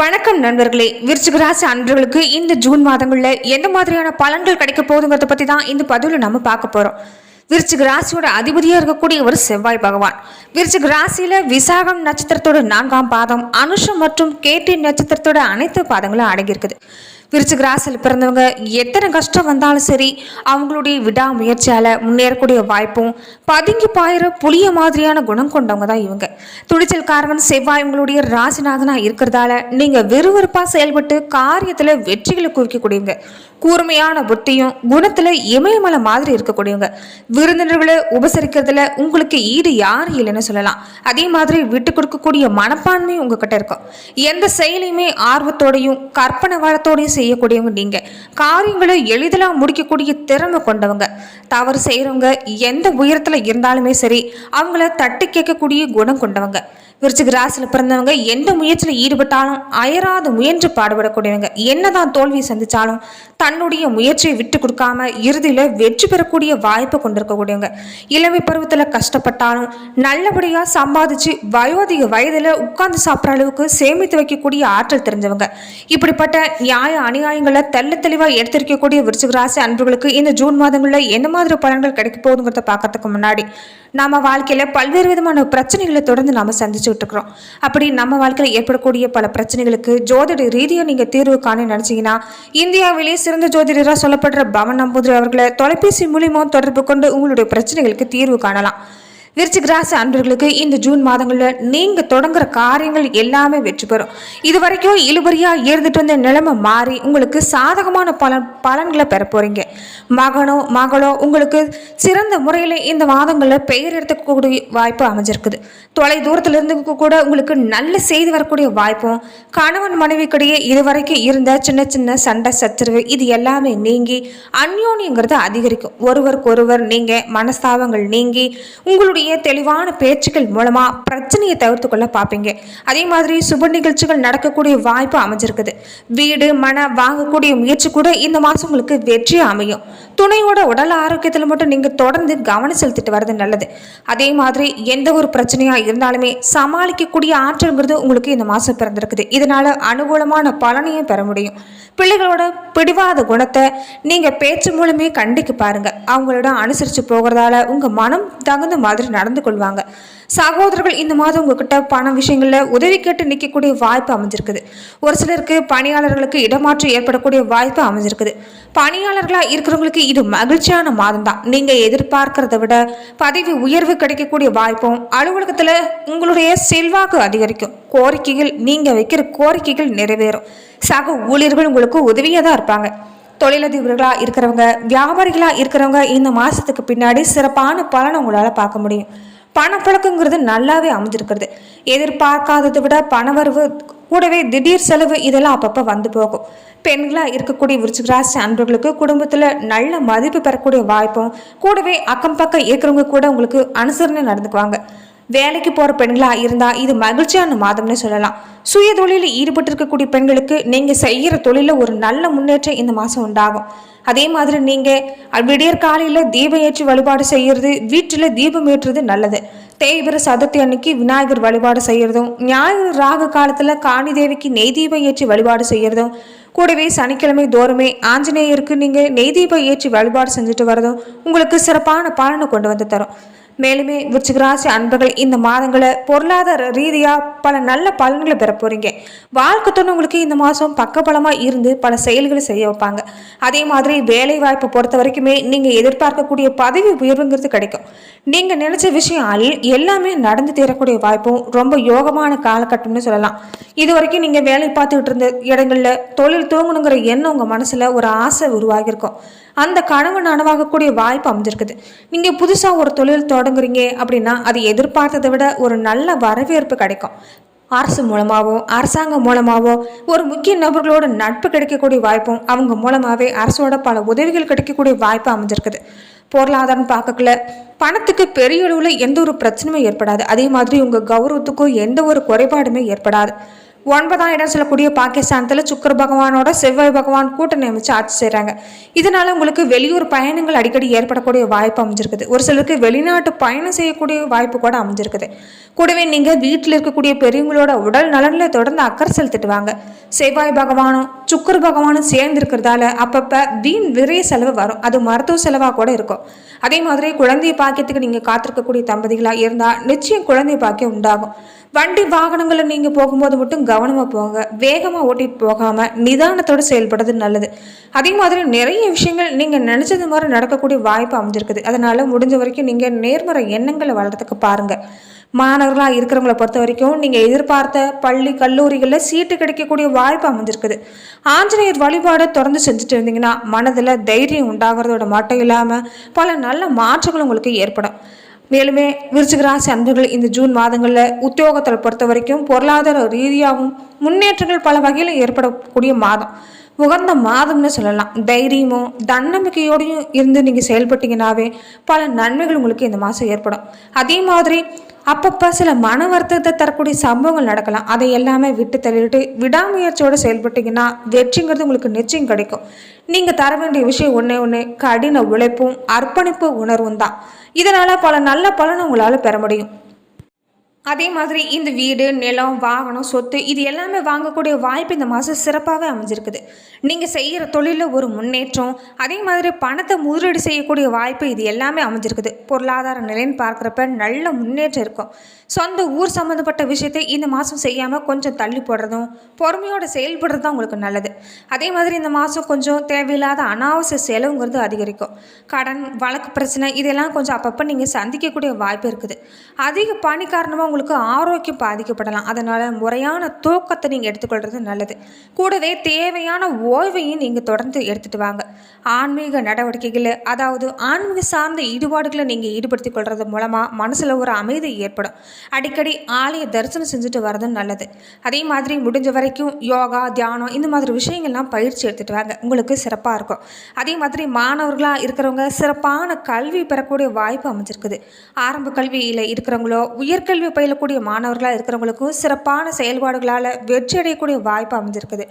வணக்கம் நண்பர்களே. விருச்சிகராசி அன்பர்களுக்கு இந்த ஜூன் மாதங்களில் எந்த மாதிரியான பலன்கள் கிடைக்க போகுதுங்கிறத பற்றி தான் இந்த பதிவில் நம்ம பார்க்க போகிறோம் விருச்சிக ராசியோட அதிபதியாக இருக்கக்கூடிய ஒரு செவ்வாய் பகவான். விருச்சிக ராசியில் விசாகம் நட்சத்திரத்தோட நான்காம் பாதம் அனுஷம் மற்றும் கேட்டி நட்சத்திரத்தோட அனைத்து பாதங்களும் அடங்கியிருக்குது. விருச்சிக ராசியில் பிறந்தவங்க எத்தனை கஷ்டம் வந்தாலும் சரி அவங்களுடைய விடாமுயற்சியால் முன்னேறக்கூடிய வாய்ப்பும் பதுங்கி பாயிற புளிய மாதிரியான குணம் கொண்டவங்க தான் இவங்க. துணிச்சல் காரவன் செவ்வாய் உங்களுடைய ராசிநாதனா இருக்கிறதால நீங்கள் விறுவிறுப்பாக செயல்பட்டு காரியத்தில் வெற்றிகளை குவிக்கக்கூடியவங்க கூர்மையான புத்தியும் குணத்தில் இமயமலை மாதிரி இருக்கக்கூடியவங்க. விருந்தினர்களை உபசரிக்கிறதுல உங்களுக்கு ஈடு யாரும் இல்லைன்னு சொல்லலாம். அதே மாதிரி விட்டு கொடுக்கக்கூடிய மனப்பான்மை உங்ககிட்ட இருக்கும். எந்த செயலையுமே ஆர்வத்தோடையும் கற்பனை வளத்தோடையும் செய்யக்கூடியவங்க நீங்க. காரியங்களை எளிதில் முடிக்கக்கூடிய திறமை கொண்டவங்க. தவறு செய்கிறவங்க எந்த உயரத்தில் இருந்தாலுமே சரி அவங்கள தட்டி கேட்கக்கூடிய குணம் கொண்டவங்க. விருச்சிக ராசியில் பிறந்தவங்க எந்த முயற்சியில் ஈடுபட்டாலும் அயராது முயன்று பாடுபடக்கூடியவங்க. என்னதான் தோல்வி சந்திச்சாலும் தன்னுடைய முயற்சியை விட்டு கொடுக்காம இறுதியில் வெற்றி பெறக்கூடிய வாய்ப்பை கொண்டிருக்கக்கூடியவங்க. இளமை பருவத்தில் கஷ்டப்பட்டாலும் நல்லபடியாக சம்பாதிச்சு வயோதிக வயதில் உட்கார்ந்து சாப்பிட்ற அளவுக்கு சேமித்து வைக்கக்கூடிய ஆற்றல் தெரிஞ்சவங்க. இப்படிப்பட்ட நியாய அநியாயங்களை தெல்ல தெளிவாக எடுத்திருக்கக்கூடிய விருச்சிக ராசி அன்புகளுக்கு இந்த ஜூன் மாதங்களில் என்ன மாதிரி பலன்கள் கிடைக்க போகுதுங்கிறத பார்க்கறதுக்கு முன்னாடி நம்ம வாழ்க்கையில் பல்வேறு விதமான பிரச்சனைகளை தொடர்ந்து நாம் சந்திச்சுட்டு இருக்கிறோம். அப்படி நம்ம வாழ்க்கையில் ஏற்படக்கூடிய பல பிரச்சனைகளுக்கு ஜோதிட ரீதியாக நீங்கள் தீர்வு காண நினச்சிங்கன்னா இந்தியாவிலே சிறந்த ஜோதிடராக சொல்லப்படுற பவன் நம்பூதிரி அவர்களை தொலைபேசி மூலியமாக தொடர்பு கொண்டு உங்களுடைய பிரச்சனைகளுக்கு தீர்வு காணலாம். விருச்சிக ராசி அன்பர்களுக்கு இந்த ஜூன் மாதங்களில் நீங்கள் தொடங்குற காரியங்கள் எல்லாமே வெற்றி பெறும். இது வரைக்கும் இழுபறியாக இருந்துட்டு வந்த நிலைமை மாறி உங்களுக்கு சாதகமான பலன் பலன்களை பெற போகிறீங்க மகனோ மகளோ உங்களுக்கு சிறந்த முறையில் இந்த மாதங்களில் பெயர் எடுத்துக்கக்கூடிய வாய்ப்பு அமைஞ்சிருக்குது. தொலை தூரத்தில் இருந்து கூட உங்களுக்கு நல்ல செய்தி வரக்கூடிய வாய்ப்பும் கணவன் மனைவிக்கிடையே இதுவரைக்கும் இருந்த சின்ன சின்ன சண்டை சச்சரவு இது எல்லாமே நீங்கி அந்யோன்யங்கிறது அதிகரிக்கும். ஒருவருக்கு ஒருவர் நீங்கள் மனஸ்தாபங்கள் நீங்கி உங்களுடைய தெளிவான பேச்சுக்கள் மூலமாக பிரச்சனையை தவிர்த்து கொள்ள பார்ப்பீங்க. அதே மாதிரி சுப நிகழ்ச்சிகள் நடக்கக்கூடிய வாய்ப்பு அமைஞ்சிருக்குது. வீடு மன வாங்கக்கூடிய முயற்சி கூட இந்த மாதம் உங்களுக்கு வெற்றி அமையும். துணையோட உடல் ஆரோக்கியத்தில் மட்டும் நீங்கள் தொடர்ந்து கவனம் செலுத்திட்டு வர்றது நல்லது. அதே மாதிரி எந்த ஒரு பிரச்சனையாக இருந்தாலுமே சமாளிக்கக்கூடிய ஆற்றல்ங்கிறது உங்களுக்கு இந்த மாதம் பிறந்திருக்குது. இதனால் அனுகூலமான பலனையும் பெற முடியும். பிள்ளைகளோட பிடிவாத குணத்தை நீங்கள் பேச்சு மூலமே கண்டிக்கு பாருங்கள் அவங்களோட அனுசரித்து போகிறதால உங்கள் மனம் தகுந்த மாதிரி நடந்து கொள்வாங்க சகோதரர்கள் இந்த மாதம் உங்ககிட்ட பண விஷயங்களில் உதவி கேட்டு நிற்கக்கூடிய வாய்ப்பு அமைஞ்சிருக்குது. ஒரு சிலருக்கு பணியாளர்களுக்கு இடமாற்றம் ஏற்படக்கூடிய வாய்ப்பு அமைஞ்சிருக்குது. பணியாளர்களாக இருக்கிறவங்களுக்கு இது மகிழ்ச்சியான மாதம் தான் நீங்கள் எதிர்பார்க்கிறத விட பதவி உயர்வு கிடைக்கக்கூடிய வாய்ப்பும் அலுவலகத்தில் உங்களுடைய செல்வாக்கு அதிகரிக்கும். கோரிக்கைகள் நீங்கள் வைக்கிற கோரிக்கைகள் நிறைவேறும். சக ஊழியர்கள் உங்களுக்கு உதவியாக தான் இருப்பாங்க. தொழிலதிபர்களாக இருக்கிறவங்க வியாபாரிகளாக இருக்கிறவங்க இந்த மாதத்துக்கு பின்னாடி சிறப்பான பலனை உங்களால் பார்க்க முடியும். பணப்பழக்கங்கிறது நல்லாவே அமைஞ்சிருக்கிறது. எதிர்பார்க்காததை விட பணவரவு கூடவே திடீர் செலவு இதெல்லாம் அப்பப்போ வந்து போகும். பெண்களாக இருக்கக்கூடிய விருச்சிகராசி அன்பர்களுக்கு குடும்பத்தில் நல்ல மதிப்பு பெறக்கூடிய வாய்ப்பும் கூடவே அக்கம் பக்கம் இருக்கிறவங்க கூட உங்களுக்கு அனுசரணை நடந்துக்குவாங்க. வேலைக்கு போகிற பெண்களாக இருந்தால் இது மகிழ்ச்சியான மாதம்னு சொல்லலாம். சுய தொழிலில் ஈடுபட்டு இருக்கக்கூடிய பெண்களுக்கு நீங்கள் செய்கிற தொழிலில் ஒரு நல்ல முன்னேற்றம் இந்த மாதம் உண்டாகும். அதே மாதிரி நீங்கள் விடியற் காலையில் தீபம் ஏற்றி வழிபாடு செய்கிறது வீட்டில் தீபம் ஏற்றுறது நல்லது. தேய்பிர சதுர்த்தி அன்னைக்கு விநாயகர் வழிபாடு செய்கிறதும் ஞாயிறு ராக காலத்தில் காணி தேவிக்கு நெய் தீபம் ஏற்றி வழிபாடு செய்கிறதும் கூடவே சனிக்கிழமை தோறுமே ஆஞ்சநேயருக்கு நீங்கள் நெய் தீபம் ஏற்றி வழிபாடு செஞ்சுட்டு வரதும் உங்களுக்கு சிறப்பான பலனை கொண்டு வந்து தரும். மேலுமே விருச்சிகராசி அன்பர்கள் இந்த மாதங்களை பொருளாதார ரீதியாக பல நல்ல பலன்களை பெற போகிறீங்க வாழ்க்கை உங்களுக்கு இந்த மாதம் பக்கபலமாக இருந்து பல செயல்களை செய்ய வைப்பாங்க. அதே மாதிரி வேலை வாய்ப்பை பொறுத்த வரைக்குமே நீங்கள் எதிர்பார்க்கக்கூடிய பதவி உயர்வுங்கிறது கிடைக்கும். நீங்கள் நினச்ச விஷயம் எல்லாமே நடந்து தீரக்கூடிய வாய்ப்பும் ரொம்ப யோகமான காலகட்டம்னு சொல்லலாம். இது வரைக்கும் நீங்கள் வேலை பார்த்துக்கிட்டு இருந்த இடங்களில் தொழில் தூங்கணுங்கிற எண்ணம் உங்கள் மனசில் ஒரு ஆசை உருவாகியிருக்கும். அந்த கனவு நனவாகக்கூடிய வாய்ப்பு அமைஞ்சிருக்குது. நீங்கள் புதுசாக ஒரு தொழில் தொடங்குறீங்க அப்படின்னா அது எதிர்பார்த்ததை விட ஒரு நல்ல வரவேற்பு கிடைக்கும். அரசு மூலமாகவோ அரசாங்கம் மூலமாகவோ ஒரு முக்கிய நபர்களோட நட்பு கிடைக்கக்கூடிய வாய்ப்பும் அவங்க மூலமாகவே அரசோட பல உதவிகள் கிடைக்கக்கூடிய வாய்ப்பு அமைஞ்சிருக்குது. பொருளாதாரம் பார்க்கக்குள்ள பணத்துக்கு பெரிய அளவில் எந்த ஒரு பிரச்சனையும் ஏற்படாது. அதே மாதிரி உங்கள் கௌரவத்துக்கும் எந்த ஒரு குறைபாடுமே ஏற்படாது. ஒன்பதாம் இடம் சொல்லக்கூடிய பாகிஸ்தானத்தில் சுக்கர பகவானோட செவ்வாய் பகவான் கூட்டணி அமைச்சு ஆட்சி செய்கிறாங்க இதனால உங்களுக்கு வெளியூர் பயணங்கள் அடிக்கடி ஏற்படக்கூடிய வாய்ப்பு அமைஞ்சிருக்குது. ஒரு சிலருக்கு வெளிநாட்டு பயணம் செய்யக்கூடிய வாய்ப்பு கூட அமைஞ்சிருக்குது. கூடவே நீங்கள் வீட்டில் இருக்கக்கூடிய பெரியவங்களோட உடல் நலனில் தொடர்ந்து அக்கறை செலுத்திடுவாங்க. செவ்வாய் பகவானும் சுக்கர் பகவானும் சேர்ந்து இருக்கிறதால அப்பப்போ வீண் விரைய செலவு வரும். அது மருத்துவ செலவாக கூட இருக்கும். அதே மாதிரி குழந்தைய பாக்கியத்துக்கு நீங்கள் காத்திருக்கக்கூடிய தம்பதிகளாக இருந்தால் நிச்சயம் குழந்தை பாக்கியம் உண்டாகும். வண்டி வாகனங்களில் நீங்கள் போகும்போது மட்டும் கவனமாக போங்க. வேகமாக ஓட்டிட்டு போகாமல் நிதானத்தோடு செயல்படுறது நல்லது. அதே மாதிரி நிறைய விஷயங்கள் நீங்கள் நினச்சது மாதிரி நடக்கக்கூடிய வாய்ப்பு அமைஞ்சிருக்குது. அதனால் முடிஞ்ச வரைக்கும் நீங்கள் நேர்மறை எண்ணங்களை வளர்த்துக்க பாருங்கள் மாணவர்களாக இருக்கிறவங்கள பொறுத்த வரைக்கும் நீங்கள் எதிர்பார்த்த பள்ளி கல்லூரிகளில் சீட்டு கிடைக்கக்கூடிய வாய்ப்பு அமைஞ்சிருக்குது. ஆஞ்சநேயர் வழிபாடை தொடர்ந்து செஞ்சுட்டு இருந்தீங்கன்னா மனதில் தைரியம் உண்டாகிறதோட மட்டும் இல்லாமல் பல நல்ல மாற்றங்கள் உங்களுக்கு ஏற்படும். மேலுமே விருச்சிகராசி அன்புகள் அன்பர்கள் இந்த ஜூன் மாதங்களில் உத்தியோகத்தில் பொறுத்த வரைக்கும் பொருளாதார ரீதியாகவும் முன்னேற்றங்கள் பல வகையில் ஏற்படக்கூடிய மாதம். உகந்த மாதம்னு சொல்லலாம். தைரியமும் தன்னம்பிக்கையோடையும் இருந்து நீங்கள் செயல்பட்டீங்கனாவே பல நன்மைகள் உங்களுக்கு இந்த மாதம் ஏற்படும். அதே மாதிரி அப்பப்போ சில மன வருத்தத்தை தரக்கூடிய சம்பவங்கள் நடக்கலாம். அதை எல்லாமே விட்டு தள்ளிட்டு விடாமுயற்சியோடு செயல்பட்டீங்கன்னா வெற்றிங்கிறது உங்களுக்கு நிச்சயம் கிடைக்கும். நீங்கள் தர வேண்டிய விஷயம் ஒன்றே ஒன்று கடின உழைப்பும் அர்ப்பணிப்பு உணர்வும் தான். இதனால் பல நல்ல பலனை உங்களால் பெற முடியும். அதே மாதிரி இந்த வீடு நிலம் வாகனம் சொத்து இது எல்லாமே வாங்கக்கூடிய வாய்ப்பு இந்த மாதம் சிறப்பாகவே அமைஞ்சிருக்குது. நீங்கள் செய்கிற தொழிலில் ஒரு முன்னேற்றம் அதே மாதிரி பணத்தை முதலீடு செய்யக்கூடிய வாய்ப்பு இது எல்லாமே அமைஞ்சிருக்குது. பொருளாதார நிலைன்னு பார்க்குறப்ப நல்ல முன்னேற்றம் இருக்கும். சொந்த ஊர் சம்மந்தப்பட்ட விஷயத்தை இந்த மாதம் செய்யாமல் கொஞ்சம் தள்ளி போடுறதும் பொறுமையோடு செயல்படுறது தான் உங்களுக்கு நல்லது. அதே மாதிரி இந்த மாதம் கொஞ்சம் தேவையில்லாத அனாவசிய செலவுங்கிறது அதிகரிக்கும். கடன் வழக்கு பிரச்சனை இதெல்லாம் கொஞ்சம் அப்பப்போ நீங்கள் சந்திக்கக்கூடிய வாய்ப்பு இருக்குது. அதிக பணி காரணமாக உங்களுக்கு ஆரோக்கியம் பாதிக்கப்படலாம். அதனால் முறையான தூக்கத்தை நீங்கள் எடுத்துக்கொள்வது நல்லது. கூடவே தேவையான ஓய்வையும் நீங்கள் தொடர்ந்து எடுத்துகிட்டு வாங்க. ஆன்மீக நடவடிக்கைகளை அதாவது ஆன்மீக சார்ந்த ஈடுபாடுகளை நீங்கள் ஈடுபடுத்திக் கொள்வது மூலமாக மனசில் ஒரு அமைதி ஏற்படும். அடிக்கடி ஆலய தரிசனம் செஞ்சுட்டு வர்றது நல்லது. அதே மாதிரி முடிஞ்ச வரைக்கும் யோகா தியானம் இந்த மாதிரி விஷயங்கள்லாம் பயிற்சி எடுத்துகிட்டு வாங்க. உங்களுக்கு சிறப்பாக இருக்கும். அதே மாதிரி மாணவர்களாக இருக்கிறவங்க சிறப்பான கல்வி பெறக்கூடிய வாய்ப்பு அமைஞ்சிருக்குது. ஆரம்ப கல்வியில் இருக்கிறவங்களோ உயர்கல்வி பயிலக்கூடிய மாணவர்களாக இருக்கிறவங்களுக்கும் சிறப்பான செயல்பாடுகளால் வெற்றி அடையக்கூடிய வாய்ப்பு அமைஞ்சிருக்குது.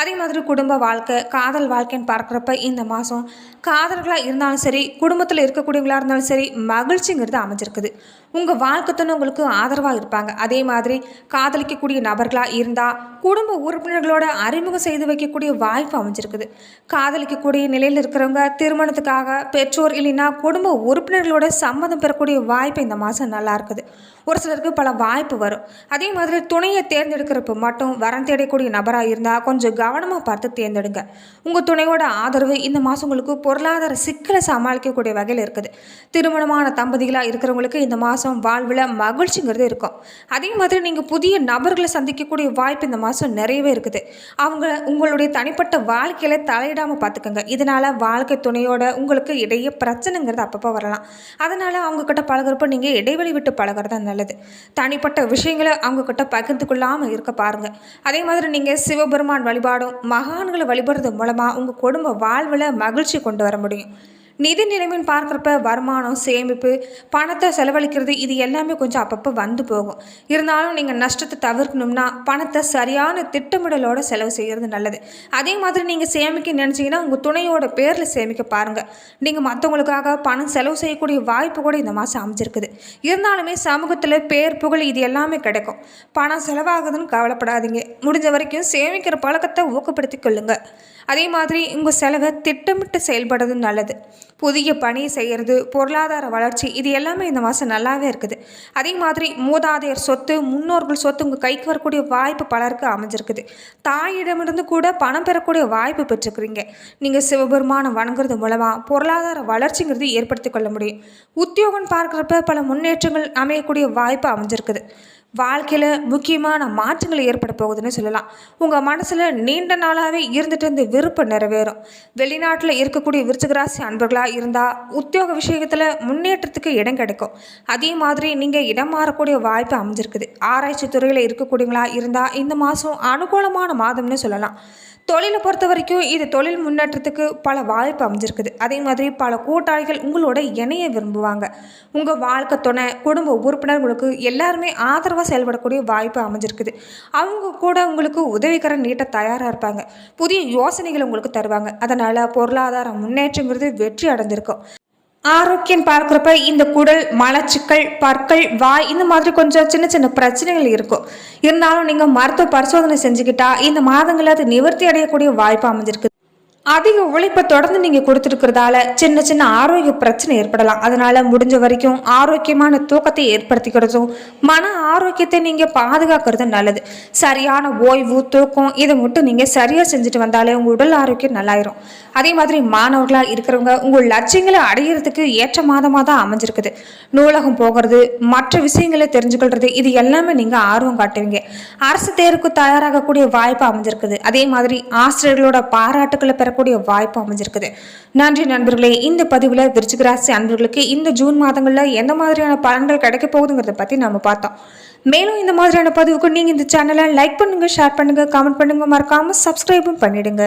அதே மாதிரி குடும்ப வாழ்க்கை காதல் வாழ்க்கைன்னு பார்க்குறப்ப இந்த மாதம் காதல்களாக இருந்தாலும் சரி குடும்பத்தில் இருக்கக்கூடியவங்களாக இருந்தாலும் சரி மகிழ்ச்சிங்கிறது அமைஞ்சிருக்குது. உங்கள் வாழ்க்கை உங்களுக்கு ஆதரவாக இருப்பாங்க. அதே மாதிரி காதலிக்கக்கூடிய நபர்களாக இருந்தால் குடும்ப உறுப்பினர்களோட அறிமுகம் செய்து வைக்கக்கூடிய வாய்ப்பு அமைஞ்சிருக்குது. காதலிக்கக்கூடிய நிலையில் இருக்கிறவங்க திருமணத்துக்காக பெற்றோர் இல்லைன்னா குடும்ப உறுப்பினர்களோட சம்மதம் பெறக்கூடிய வாய்ப்பு இந்த மாதம் நல்லா இருக்குது. ஒரு சிலருக்கு பல வாய்ப்பு வரும். அதே மாதிரி துணையை தேர்ந்தெடுக்கிறப்ப மட்டும் வரம் தேடக்கூடிய நபராக இருந்தால் கொஞ்சம் கவனமாக பார்த்து தேர்ந்தெடுங்க. உங்கள் துணையோட ஆதரவு இந்த மாதம் உங்களுக்கு பொருளாதார சிக்கலை சமாளிக்கக்கூடிய வகையில் இருக்குது. திருமணமான தம்பதிகளாக இருக்கிறவங்களுக்கு இந்த மாதம் மாதம் வாழ்வில் மகிழ்ச்சிங்கிறது இருக்கும். அதே மாதிரி நீங்கள் புதிய நபர்களை சந்திக்கக்கூடிய வாய்ப்பு இந்த மாதம் நிறையவே இருக்குது. அவங்க உங்களுடைய தனிப்பட்ட வாழ்க்கையில் தலையிடாமல் பார்த்துக்கோங்க இதனால் வாழ்க்கை துணையோட உங்களுக்கு இடையே பிரச்சனைங்கிறது அப்பப்போ வரலாம். அதனால் அவங்கக்கிட்ட பழகிறப்ப நீங்கள் இடைவெளி விட்டு பழகுறது நல்லது. தனிப்பட்ட விஷயங்களை அவங்கக்கிட்ட பகிர்ந்து கொள்ளாமல் இருக்க பாருங்கள் அதே மாதிரி நீங்கள் சிவபெருமான் வழிபாடும் மகான்களை வழிபடுறது மூலமாக உங்கள் குடும்ப வாழ்வில் மகிழ்ச்சி கொண்டு வர முடியும். நிதி நிலைமைன்னு பார்க்குறப்ப வருமானம் சேமிப்பு பணத்தை செலவழிக்கிறது இது எல்லாமே கொஞ்சம் அப்பப்போ வந்து போகும். இருந்தாலும் நீங்கள் நஷ்டத்தை தவிர்க்கணும்னா பணத்தை சரியான திட்டமிடலோட செலவு செய்கிறது நல்லது. அதே மாதிரி நீங்கள் சேமிக்க நினச்சிங்கன்னா உங்கள் துணையோட பேரில் சேமிக்க பாருங்கள் நீங்கள் மற்றவங்களுக்காக பணம் செலவு செய்யக்கூடிய வாய்ப்பு கூட இந்த மாதம் அமைஞ்சிருக்குது. இருந்தாலுமே சமூகத்தில் பேர் புகழ் இது எல்லாமே கிடைக்கும். பணம் செலவாகுதுன்னு கவலைப்படாதீங்க. முடிஞ்ச வரைக்கும் சேமிக்கிற பழக்கத்தை ஊக்கப்படுத்தி கொள்ளுங்கள் அதே மாதிரி உங்கள் செலவை திட்டமிட்டு செயல்படுறது நல்லது. புதிய பணி செய்கிறது பொருளாதார வளர்ச்சி இது எல்லாமே இந்த மாதம் நல்லாவே இருக்குது. அதே மாதிரி மூதாதையர் சொத்து முன்னோர்கள் சொத்து உங்கள் கைக்கு வரக்கூடிய வாய்ப்பு பலருக்கு அமைஞ்சிருக்குது. தாயிடமிருந்து கூட பணம் பெறக்கூடிய வாய்ப்பு பெற்றுக்கிறீங்க நீங்கள் சிவபெருமானம் வணங்குறது மூலமாக பொருளாதார வளர்ச்சிங்கிறது ஏற்படுத்தி கொள்ள முடியும். உத்தியோகம் பார்க்குறப்ப பல முன்னேற்றங்கள் அமையக்கூடிய வாய்ப்பு அமைஞ்சிருக்குது. வாழ்க்கையில் முக்கியமான மாற்றங்கள் ஏற்பட போகுதுன்னு சொல்லலாம். உங்கள் மனசில் நீண்ட நாளாகவே இருந்துட்டு இருந்த விருப்பம் நிறைவேறும். வெளிநாட்டில் இருக்கக்கூடிய விருச்சிகராசி அன்பர்களாக இருந்தால் உத்தியோக விஷயத்தில் முன்னேற்றத்துக்கு இடம் கிடைக்கும். அதே மாதிரி நீங்கள் இடம் மாறக்கூடிய வாய்ப்பு அமைஞ்சிருக்குது. ஆராய்ச்சி துறையில் இருக்கக்கூடியவங்களா இருந்தால் இந்த மாதம் அனுகூலமான மாதம்னு சொல்லலாம். தொழிலை பொறுத்த வரைக்கும் இது தொழில் முன்னேற்றத்துக்கு பல வாய்ப்பு அமைஞ்சிருக்குது. அதே மாதிரி பல கூட்டாளிகள் உங்களோட இணைய விரும்புவாங்க. உங்கள் வாழ்க்கை துணை குடும்ப உறுப்பினர்களுக்கு எல்லாருமே ஆதரவு ஆதரவாக செயல்படக்கூடிய வாய்ப்பு அமைஞ்சிருக்குது. அவங்க கூட உங்களுக்கு உதவிக்கரம் நீட்ட தயாராக இருப்பாங்க. புதிய யோசனைகள் உங்களுக்கு தருவாங்க. அதனால் பொருளாதார முன்னேற்றங்கிறது வெற்றி அடைஞ்சிருக்கும். ஆரோக்கியம் பார்க்குறப்ப இந்த குடல் மலச்சிக்கல் பற்கள் வாய் இந்த மாதிரி கொஞ்சம் சின்ன சின்ன பிரச்சனைகள் இருக்கும். இருந்தாலும் நீங்கள் மருத்துவ பரிசோதனை செஞ்சுக்கிட்டா இந்த மாதங்களில் அது நிவர்த்தி அடையக்கூடிய வாய்ப்பு அமைஞ்சிருக்கு. அதிக உழைப்பை தொடர்ந்து நீங்கள் கொடுத்துருக்கிறதால சின்ன சின்ன ஆரோக்கிய பிரச்சனை ஏற்படலாம். அதனால் முடிஞ்ச வரைக்கும் ஆரோக்கியமான தூக்கத்தை ஏற்படுத்திக்கிறதும் மன ஆரோக்கியத்தை நீங்கள் பாதுகாக்கிறது நல்லது. சரியான ஓய்வு தூக்கம் இதை மட்டும் நீங்கள் சரியாக செஞ்சுட்டு வந்தாலே உங்கள் உடல் ஆரோக்கியம் நல்லாயிரும். அதே மாதிரி மாணவர்களாக இருக்கிறவங்க உங்கள் லட்சியங்களை அடையிறதுக்கு ஏற்ற மாதமாக தான் அமைஞ்சிருக்குது. நூலகம் போகிறது மற்ற விஷயங்களை தெரிஞ்சுக்கொள்றது இது எல்லாமே நீங்கள் ஆர்வம் காட்டுவீங்க. அரசு தேர்வுக்கு தயாராகக்கூடிய வாய்ப்பு அமைஞ்சிருக்குது. அதே மாதிரி ஆசிரியர்களோட பாராட்டுக்களை பெறக்கூடிய வாய்ப்பு அமைஞ்சிருக்குது. நன்றி நண்பர்களே. இந்த பதிவில் விருச்சிகராசி அன்பர்களுக்கு இந்த ஜூன் மாதங்களில் எந்த மாதிரியான பலன்கள் கிடைக்க போகுதுங்கிறத பற்றி நம்ம பார்த்தோம். மேலும் இந்த மாதிரியான பதிவுக்கு நீங்கள் இந்த சேனலை லைக் பண்ணுங்கள் ஷேர் பண்ணுங்கள் கமெண்ட் பண்ணுங்கள் மறக்காமல் சப்ஸ்கிரைபும் பண்ணிடுங்க.